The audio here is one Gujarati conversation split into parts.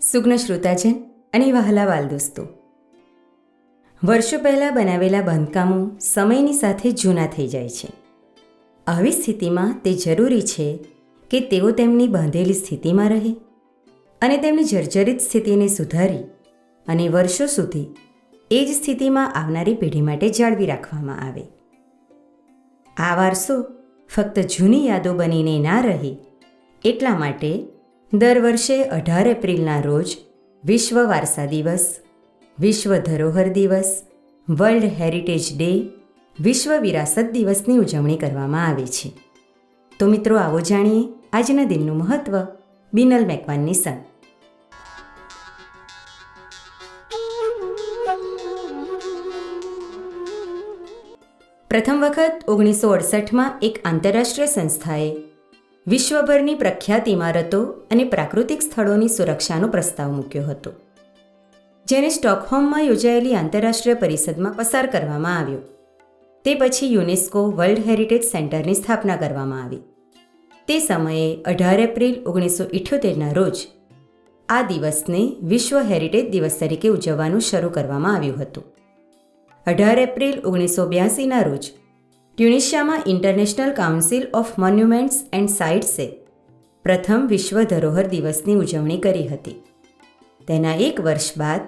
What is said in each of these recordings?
સુગ્ન શ્રોતાજન અને વહાલા વાલ દોસ્તો વર્ષો પહેલાં બનાવેલા બાંધકામો સમયની સાથે જૂના થઈ જાય છે. આવી સ્થિતિમાં તે જરૂરી છે કે તેઓ તેમની બાંધેલી સ્થિતિમાં રહે અને તેમની જર્જરિત સ્થિતિને સુધારી અને વર્ષો સુધી એ જ સ્થિતિમાં આવનારી પેઢી માટે જાળવી રાખવામાં આવે. આ વારસો ફક્ત જૂની યાદો બનીને ના રહે એટલા માટે દર વર્ષે અઢાર એપ્રિલના રોજ વિશ્વ વારસા દિવસ, વિશ્વ ધરોહર દિવસ, વર્લ્ડ હેરિટેજ ડે, વિશ્વ વિરાસત દિવસની ઉજવણી કરવામાં આવે છે. તો મિત્રો આવો જાણીએ આજના દિનનું મહત્વ, બિનલ મેકવાનની સંગ. પ્રથમ વખત ઓગણીસો અડસઠમાં એક આંતરરાષ્ટ્રીય સંસ્થાએ વિશ્વભરની પ્રખ્યાત ઇમારતો અને પ્રાકૃતિક સ્થળોની સુરક્ષાનો પ્રસ્તાવ મૂક્યો હતો, જેને સ્ટોકહોમમાં યોજાયેલી આંતરરાષ્ટ્રીય પરિષદમાં પસાર કરવામાં આવ્યો. તે પછી યુનેસ્કો વર્લ્ડ હેરિટેજ સેન્ટરની સ્થાપના કરવામાં આવી. તે સમયે અઢાર એપ્રિલ ઓગણીસો ઇઠ્યોતેરના રોજ આ દિવસને વિશ્વ હેરિટેજ દિવસ તરીકે ઉજવવાનું શરૂ કરવામાં આવ્યું હતું. અઢાર એપ્રિલ ઓગણીસો બ્યાસીના રોજ ટ્યુનિશિયામાં International Council of Monuments and સાઇટ્સે પ્રથમ વિશ્વ ધરોહર દિવસની ઉજવણી કરી હતી. તેના એક વર્ષ બાદ,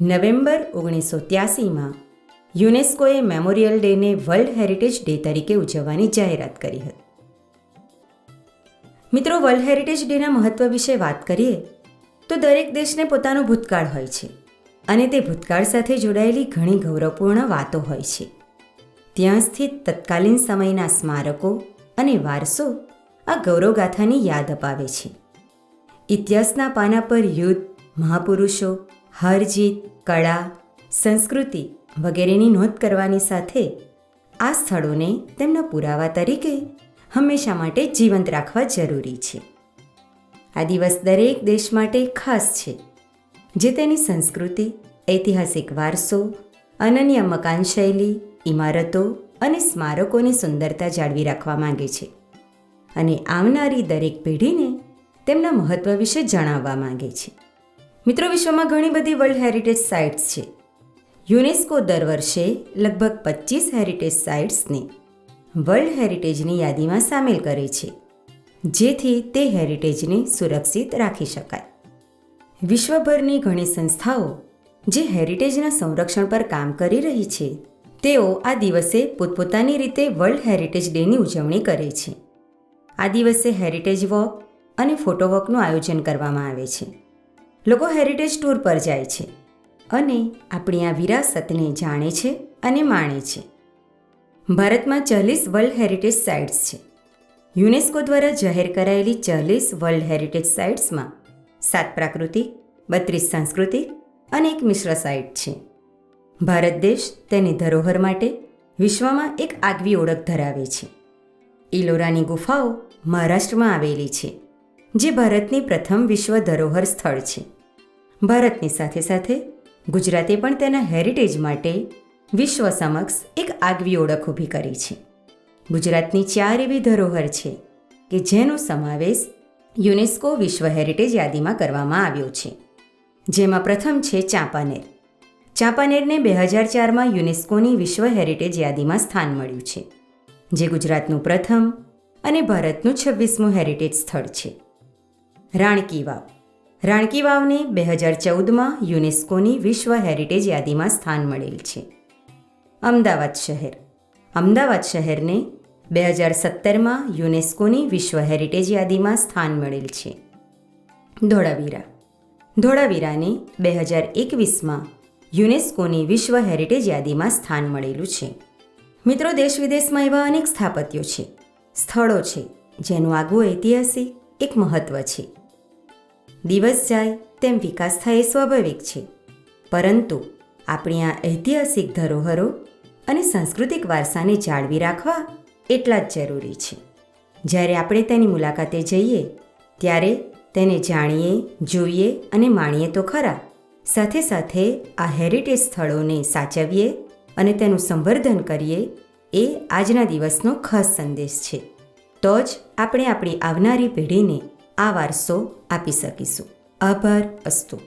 નવેમ્બર ઓગણીસો ત્યાસીમાં, યુનેસ્કોએ મેમોરિયલ ડેને વર્લ્ડ હેરિટેજ ડે તરીકે ઉજવવાની જાહેરાત કરી હતી. મિત્રો, વર્લ્ડ હેરિટેજ ડેના મહત્વ વિશે વાત કરીએ, તો દરેક દેશને પોતાનો ભૂતકાળ હોય છે અને તે ભૂતકાળ સાથે જોડાયેલી ઘણી ગૌરવપૂર્ણ વાતો હોય છે. ત્યાં સ્થિત તત્કાલીન સમયના સ્મારકો અને વારસો આ ગૌરવગાથાની યાદ અપાવે છે. ઇતિહાસના પાના પર યુદ્ધ, મહાપુરુષો હાર જીત કળા, સંસ્કૃતિ વગેરેની નોંધ કરવાની સાથે આ સ્થળોને તેમના પુરાવા તરીકે હંમેશા માટે જીવંત રાખવા જરૂરી છે. આ દિવસ દરેક દેશ માટે ખાસ છે, જે તેની સંસ્કૃતિ, ઐતિહાસિક વારસો, અનન્ય મકાન શૈલી ઇમારતો અને સ્મારકોની સુંદરતા જાળવી રાખવા માંગે છે. અને આવનારી દરેક પેઢીને તેમના મહત્વ વિશે જણાવવા માંગે છે. મિત્રો, વિશ્વમાં ઘણી બધી વર્લ્ડ હેરિટેજ સાઇટ્સ છે. યુનેસ્કો દર વર્ષે લગભગ પચીસ હેરિટેજ સાઇટ્સને વર્લ્ડ હેરિટેજની યાદીમાં સામેલ કરે છે, જેથી તે હેરિટેજને સુરક્ષિત રાખી શકાય. વિશ્વભરની ઘણી સંસ્થાઓ જે હેરિટેજના સંરક્ષણ પર કામ કરી રહી છે તેઓ આ દિવસે પોતપોતાની રીતે વર્લ્ડ હેરિટેજ ડેની ઉજવણી કરે છે. આ દિવસે હેરિટેજ વોક અને ફોટો વોકનું આયોજન કરવામાં આવે છે. લોકો હેરિટેજ ટૂર પર જાય છે અને આપણી આ વિરાસતને જાણે છે અને માણે છે. ભારતમાં ચાલીસ વર્લ્ડ હેરિટેજ સાઇટ્સ છે. યુનેસ્કો દ્વારા જાહેર કરાયેલી ચાલીસ વર્લ્ડ હેરિટેજ સાઇટ્સમાં સાત પ્રાકૃતિક, બત્રીસ સાંસ્કૃતિક અને એક મિશ્ર સાઇટ છે. ભારત દેશ તેની ધરોહર માટે વિશ્વમાં એક આગવી ઓળખ ધરાવે છે. ઇલોરાની ગુફાઓ મહારાષ્ટ્રમાં આવેલી છે, જે ભારતની પ્રથમ વિશ્વ ધરોહર સ્થળ છે. ભારતની સાથે સાથે ગુજરાતે પણ તેના હેરિટેજ માટે વિશ્વ સમક્ષ એક આગવી ઓળખ ઊભી કરી છે. ગુજરાતની ચાર એવી ધરોહર છે કે જેનો સમાવેશ યુનેસ્કો વિશ્વ હેરિટેજ યાદીમાં કરવામાં આવ્યો છે, જેમાં પ્રથમ છે ચાંપાનેર. ચાંપાનેરને બે હજાર ચારમાં યુનેસ્કોની વિશ્વ હેરિટેજ યાદીમાં સ્થાન મળ્યું છે, જે ગુજરાતનું પ્રથમ અને ભારતનું છવ્વીસમું હેરિટેજ સ્થળ છે. રાણકી વાવ. રાણકી વાવને બે હજાર ચૌદમાં યુનેસ્કોની વિશ્વ હેરિટેજ યાદીમાં સ્થાન મળેલ છે. અમદાવાદ શહેર. અમદાવાદ શહેરને બે હજાર સત્તરમાં યુનેસ્કોની વિશ્વ હેરિટેજ યાદીમાં સ્થાન મળેલ છે. ધોળાવીરા. ધોળાવીરાને બે હજાર એકવીસમાં યુનેસ્કોની વિશ્વ હેરિટેજ યાદીમાં સ્થાન મળેલું છે. મિત્રો, દેશ વિદેશમાં એવા અનેક સ્થાપત્યો છે. સ્થળો છે, જેનું આગવું ઐતિહાસિક એક મહત્વ છે. દિવસ જાય તેમ વિકાસ થાય એ સ્વાભાવિક છે. પરંતુ આપણી આ ઐતિહાસિક ધરોહરો અને સાંસ્કૃતિક વારસાને જાળવી રાખવા એટલા જ જરૂરી છે. જ્યારે આપણે તેની મુલાકાતે જઈએ, ત્યારે તેને જાણીએ, જોઈએ અને માણીએ તો ખરા. સાથે સાથે આ હેરિટેજ સ્થળોને સાચવીએ અને તેનું સંવર્ધન કરીએ એ આજના દિવસનો ખાસ સંદેશ છે. તો જ આપણે આપણી આવનારી પેઢીને આ વારસો આપી શકીશું. આભાર અસ્તુ.